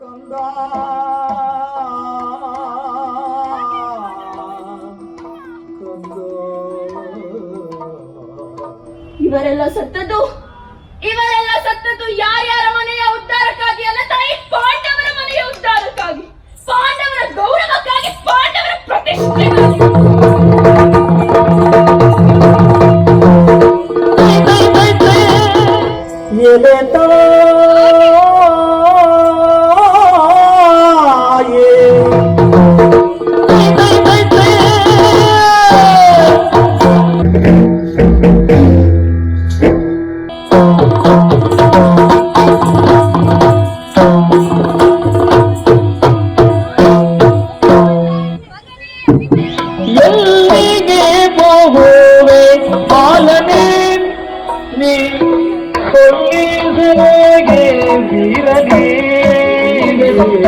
ಕಂದ ಇವರೆಲ್ಲ ಸತ್ತದ್ದು? ಇವರೆಲ್ಲ ಸತ್ತದ್ದು ಯಾರ್ಯಾರ ಮನೆಯ ಉದ್ಧಾರಕ್ಕಾಗಿ ಅಲ್ಲ ತಾಯಿ? ಪಾಂಡವರ ಮನೆಯ ಉದ್ಧಾರಕ್ಕಾಗಿ. ಪಾಂಡವರ ಗೌರವಕ್ಕಾಗಿ ಪಾಂಡವರ ಪ್ರತಿಷ್ಠೆ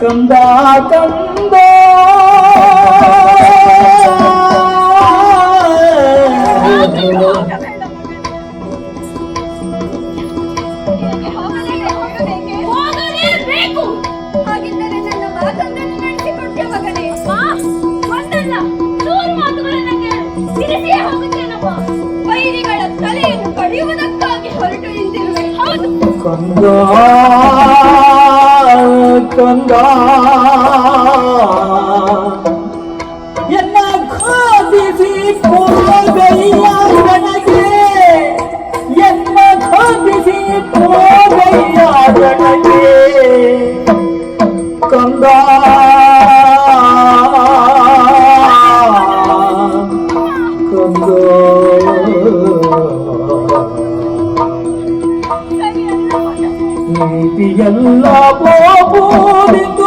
ಕಂದ ಕಂದ. ಕಂದ Ganga. ಪ್ರೀತಿಯೆಲ್ಲ ಹೋಗುವುದಿಲ್ಲ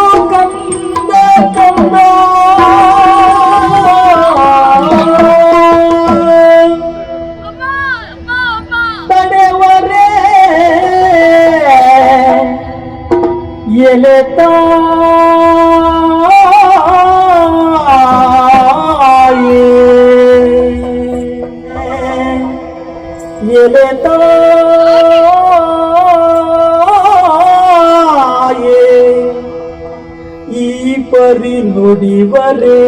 ನುಡಿವರೇ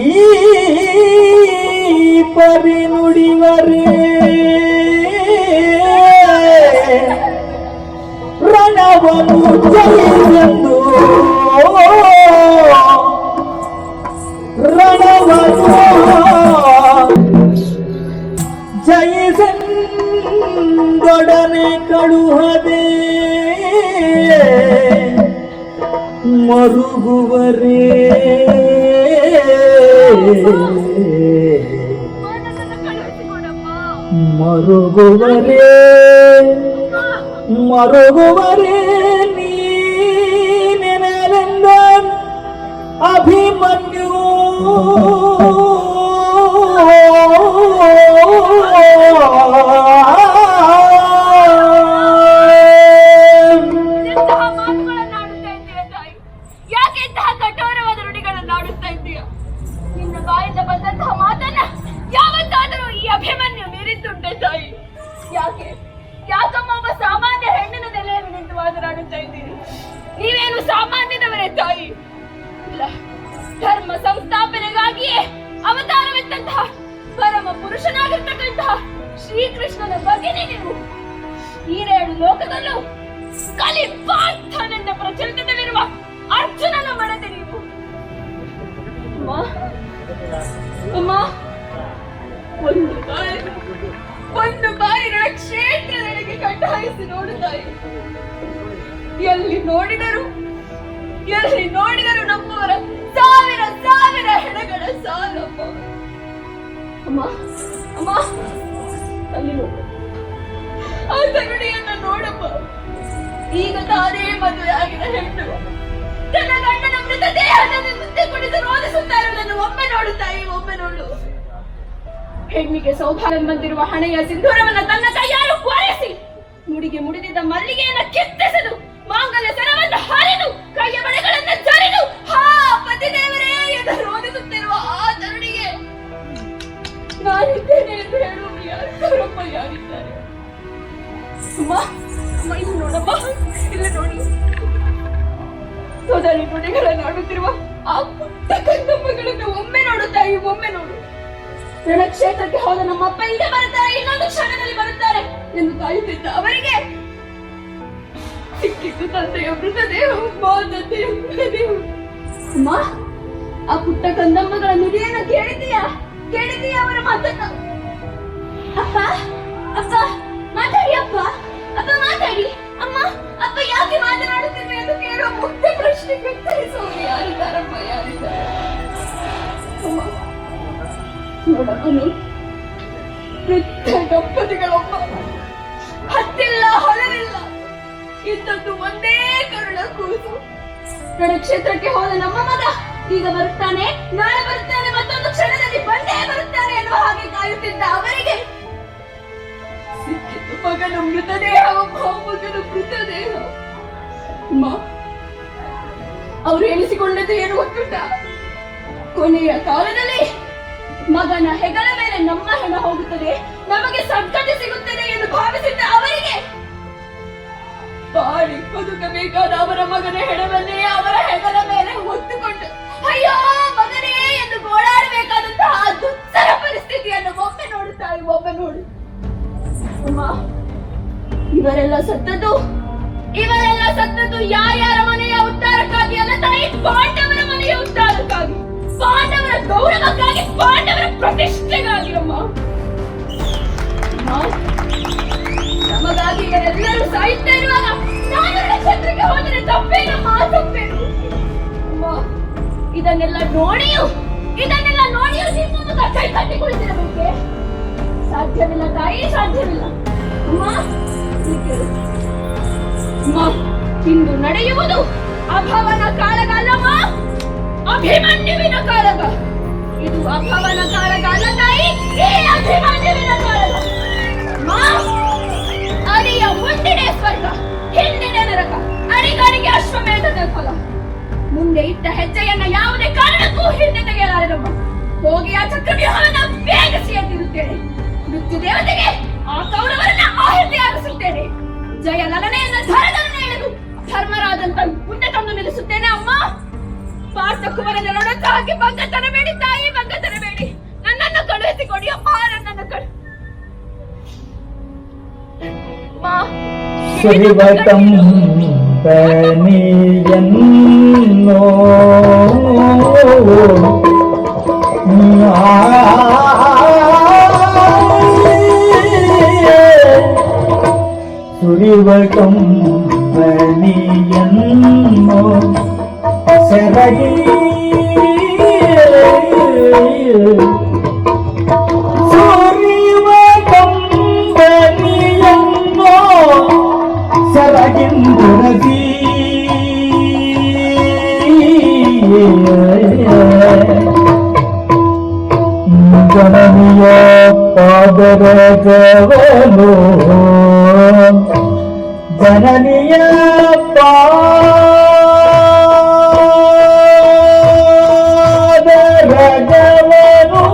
ಈ ಪರಿ ನುಡಿವರೇ ಪ್ರಣವನು ಜೈಲೆಂದು ಪ್ರಣವನು ಜೈಸೆಂದೊಡನೆ ಕಳುಹದೇ. ಮರುಗುವರೇ ಮರುಗುವರೇ ಮರುಗುವರೇ ನೀನೆನಲೆಂದ ಅಭಿಮನ್ಯೂ ಪುರುಷನಾಗಿರ್ತಕ್ಕಂತಹ ಶ್ರೀಕೃಷ್ಣನ ಬಗೆನೇ ನೀವು. ಈರೇಳು ಲೋಕದಲ್ಲೂ ಕಲಿ ಪಾರ್ಥನೆಂದ ಪ್ರಚಲಿತದಲ್ಲಿರುವ ಅರ್ಜುನನ ಮಡದೆ ನೀವು. ಅಮ್ಮ ಒಂದು ಬಾರಿ ಒಂದು ಬಾರಿ ನನ್ನ ಕ್ಷೇತ್ರದೆಡೆಗೆ ಕಟ್ಟಾಯಿಸಿ ನೋಡುತ್ತಾಯಿ ಎಲ್ಲಿ ನೋಡಿದರು ಎಲ್ಲಿ ನೋಡಿದರು ನಮ್ಮವರ ಸಾವಿರ ಸಾವಿರ ಹೆಣಗಳ ಸಾಲಮ್ಮ. ಅಮ್ಮ ಅಮ್ಮ. ಅಲ್ಲಿ ಆ ತರುಣಿಯನ್ನ ನೋಡಮ್ಮ ಈಗ ತಾನೇ ಮದುವೆ ಆಗಿದ ಹೆಣ್ಣು. ತನ್ನ ಗಂಡನ ಮೃತ ದೇಹದಲ್ಲಿ ಮುದ್ದೆ ಕುಡಿದು ರೋಧಿಸುತ್ತಾ ಇರುವುದನ್ನು ಒಮ್ಮೆ ನೋಡು ತಾಯಿ, ಒಮ್ಮೆ ನೋಡು. ಹೆಣ್ಣಿಗೆ ಸೌಭಾಗ್ಯ ಬಂದಿರುವ ಹಣೆಯ ಸಿಂಧೂರವನ್ನ ತನ್ನ ಕೈಯಾರು ಕೊರೆಸಿ, ಮುಡಿಗೆ ಮುಡಿದಿದ್ದ ಮಲ್ಲಿಗೆಯನ್ನ ಕೆತ್ತಿಸಲು, ಮಾಂಗಲ್ಯ ಸರವನ್ನು ಹರಿದು, ಕೈಯ ಬಳೆಗಳನ್ನ ಜರಿದು, ಹಾ, ಪತಿದೇವರೇ ಎಂದು ರೋಧಿಸುತ್ತಿರುವ ಆ ತರುಣಿಗೆ ನಾನಿದ್ದೇನೆ ಎಂದು ಹೇಳುವ ಯಾರು ಅವರಮ್ಮ ಯಾರಿದ್ದಾರೆ? ಅಮ್ಮ ಅಮ್ಮ ಇಲ್ಲಿ ನೋಡಮ್ಮ, ಇಲ್ಲ ನೋಡಿ. ಸೋದರಿ ನುಡಿಗಳನ್ನು ಆಡುತ್ತಿರುವ ಆ ಪುಟ್ಟ ಕಂದಮ್ಮಗಳನ್ನು ಒಮ್ಮೆ ನೋಡು ತಾಯಿ ಒಮ್ಮೆ ನೋಡು. ರಣಕ್ಷೇತ್ರಕ್ಕೆ ಹೋದ ನಮ್ಮಪ್ಪ ಈಗ ಬರುತ್ತಾರೆ, ಇನ್ನೊಂದು ಕ್ಷಣದಲ್ಲಿ ಬರುತ್ತಾರೆ ಎಂದು ಕಾಯುತ್ತಿದ್ದ ಅವರಿಗೆ ಸಿಕ್ಕಿತ್ತು ತಂದೆಯ ಮೃತದೇಹ ತಂದೆಯ ಮೃತದೇಹ ಅಮ್ಮ ಆ ಪುಟ್ಟ ಕಂದಮ್ಮಗಳ ನುಡಿಯನ್ನು ಕೇಳಿದೀಯಾ ಕೇಳಿದೀಯಾ ಅವರ ಮಾತನ್ನು? ಅಪ್ಪ ಅಪ್ಪ, ಮಾತಾಡಿ ಅಪ್ಪ. ಅಪ್ಪ, ಮಾತಾಡಿ. ಅಮ್ಮ, ಅಪ್ಪ ಯಾಕೆ ಮಾತನಾಡುತ್ತಿರುವೆ ಎಂದು ಕೇಳುವ ಮುಖ್ಯ ಪ್ರಶ್ನೆಗೆ ಉತ್ತರಿಸುವವರು ಯಾರಿದ್ದಾರಪ್ಪ ಯಾರಿದ್ದಾರೆ ಅಮ್ಮ. ನೋಡಮ್ಮ ನೋಡು ವೃದ್ಧ ದಂಪತಿಗಳೊಬ್ಬ ಹತ್ತಿಲ್ಲ ಹೊಲವಿಲ್ಲ ಇದ್ದದ್ದು ಒಂದೇ ಕರುಣ ಕೂಸು. ಕ್ಷೇತ್ರಕ್ಕೆ ಹೋದ ನಮ್ಮ ಮಗ ಈಗ ಬರುತ್ತಾನೆ. ನಾಳೆ ಮಗನ ಮೃತದೇಹ ಮಗನ ಮೃತದೇಹ ಅವರು ಎಣಿಸಿಕೊಂಡದ್ದು ಏನು ಗೊತ್ತುಂಟ? ಕೊನೆಯ ಕಾಲದಲ್ಲಿ ಮಗನ ಹೆಗಲ ಮೇಲೆ ನಮ್ಮ ಹೆಣ ಹೋಗುತ್ತದೆ. ನಮಗೆ ಸಂಕಟ ಸಿಗುತ್ತದೆ ಎಂದು ಭಾವಿಸಿದ್ದ ಅವರಿಗೆ ಬಾಳಿ ಬದುಕಬೇಕಾದ ಅವರ ಮಗನ ಹೆಣವನ್ನೇ ಅವರ ಹೆಗಲ ಮೇಲೆ ಹೊತ್ತುಕೊಂಡು, ಅಯ್ಯೋ, ಮಗನೇ ಎಂದು ಗೋಳಾಡಬೇಕಾದಂತಹ ದುಸ್ತರ ಪರಿಸ್ಥಿತಿಯನ್ನು ಒಮ್ಮೆ ನೋಡುತ್ತಾರೆ ಒಮ್ಮೆ ನೋಡು. ಅಮ್ಮ ಇವರೆಲ್ಲ ಸತ್ತದ್ದು? ಇವರೆಲ್ಲ ಸತ್ತದ್ದು ಯಾರ್ಯಾರ ಮನೆಯ ಉದ್ಧಾರಕ್ಕಾಗಿ? ಅಲ್ಲ ತಾಯಿ ಪಾಂಡವರ ಮನೆಯ ಉದ್ಧಾರಕ್ಕಾಗಿ. ಪಾಂಡವರ ಗೌರವಕ್ಕಾಗಿ, ಪಾಂಡವರ ಪ್ರತಿಷ್ಠೆಗಾಗಿರಮ್ಮ ನಮಗಾಗಿ ಇವರೆಲ್ಲರೂ ಸಾಯುತ್ತಾ ಇರುವಾಗ ನಾನು ಕ್ಷೇತ್ರಕ್ಕೆ ಹೋದರೆ ತಪ್ಪೇನಮ್ಮ ತಪ್ಪೇನು? ಅಮ್ಮ, ಇದನ್ನೆಲ್ಲ ನೋಡಿಯೂ ಇದನ್ನೆಲ್ಲ ನೋಡಿಯೂ ನಿಮ್ಮ ಮುಖ ಕೈ ಕಟ್ಟಿ ಕುಳಿತಿರಬೇಕೆ ಸಾಧ್ಯವಿಲ್ಲ ತಾಯಿ, ಸಾಧ್ಯವಿಲ್ಲ. ಅಮ್ಮ ಇಂದು ನಡೆಯುವುದು ಅಭವನ ಕಾಳಗಲ್ಲವ ಅಭಿಮನ್ಯುವಿನ ಕಾಳಗ. ಇದು ಅಭವನ ಕಾಳಗ ಅಲ್ಲ ತಾಯಿ ಈ ಅಭಿಮನ್ಯುವಿನ ಕಾಳಗ. ಅರಿಯ ಮುಂದಿನ ಸ್ವರ್ಗ, ಹಿಂದಿನ ನರಕ, ಅರಿಗಾರಿಗೆ ಅಶ್ವಮೇಧದ ಫಲ. ಮುಂದೆ ಇಟ್ಟ ಹೆಜ್ಜೆಯನ್ನ ಯಾವುದೇ ಕಾರಣಕ್ಕೂ ಹಿಂದೆ ತೆಗೆಯಲಾರದಮ್ಮ. ಹೋಗಿ ಆ ಚಕ್ರವ್ಯೂಹವನ್ನ ಬೇಗಸಿ ಎದ್ದಿರುತ್ತೇನೆ ಮೃತ್ಯು ದೇವತೆಗೆ ಆ ಕೌರವರನ್ನ ಆಹುತಿ ಆಗಿಸುತ್ತೇನೆ ಜಯ ಲಲನೆಯನ್ನ ಧರಧರನೆ ಎಳೆದು ಧರ್ಮರಾಜಂತ ಮುಂದೆ ತಂದು ನಿಲ್ಲಿಸುತ್ತೇನೆ ಅಮ್ಮ. ಪಾರ್ಥ ಕುಮಾರನ ನಡುತ್ತ ಹಾಕಿ ಭಂಗ ತರಬೇಡಿ ತಾಯಿ ಭಂಗ ತರಬೇಡಿ ನನ್ನನ್ನು ಕಳುಹಿಸಿಕೊಡಿ ಅಮ್ಮ ನನ್ನನ್ನು ಕಳು ಅಮ್ಮ, ಸುರಿವಟಂ ಬದಲು ಜನನಿಯ ಪಾದ ರಜಲು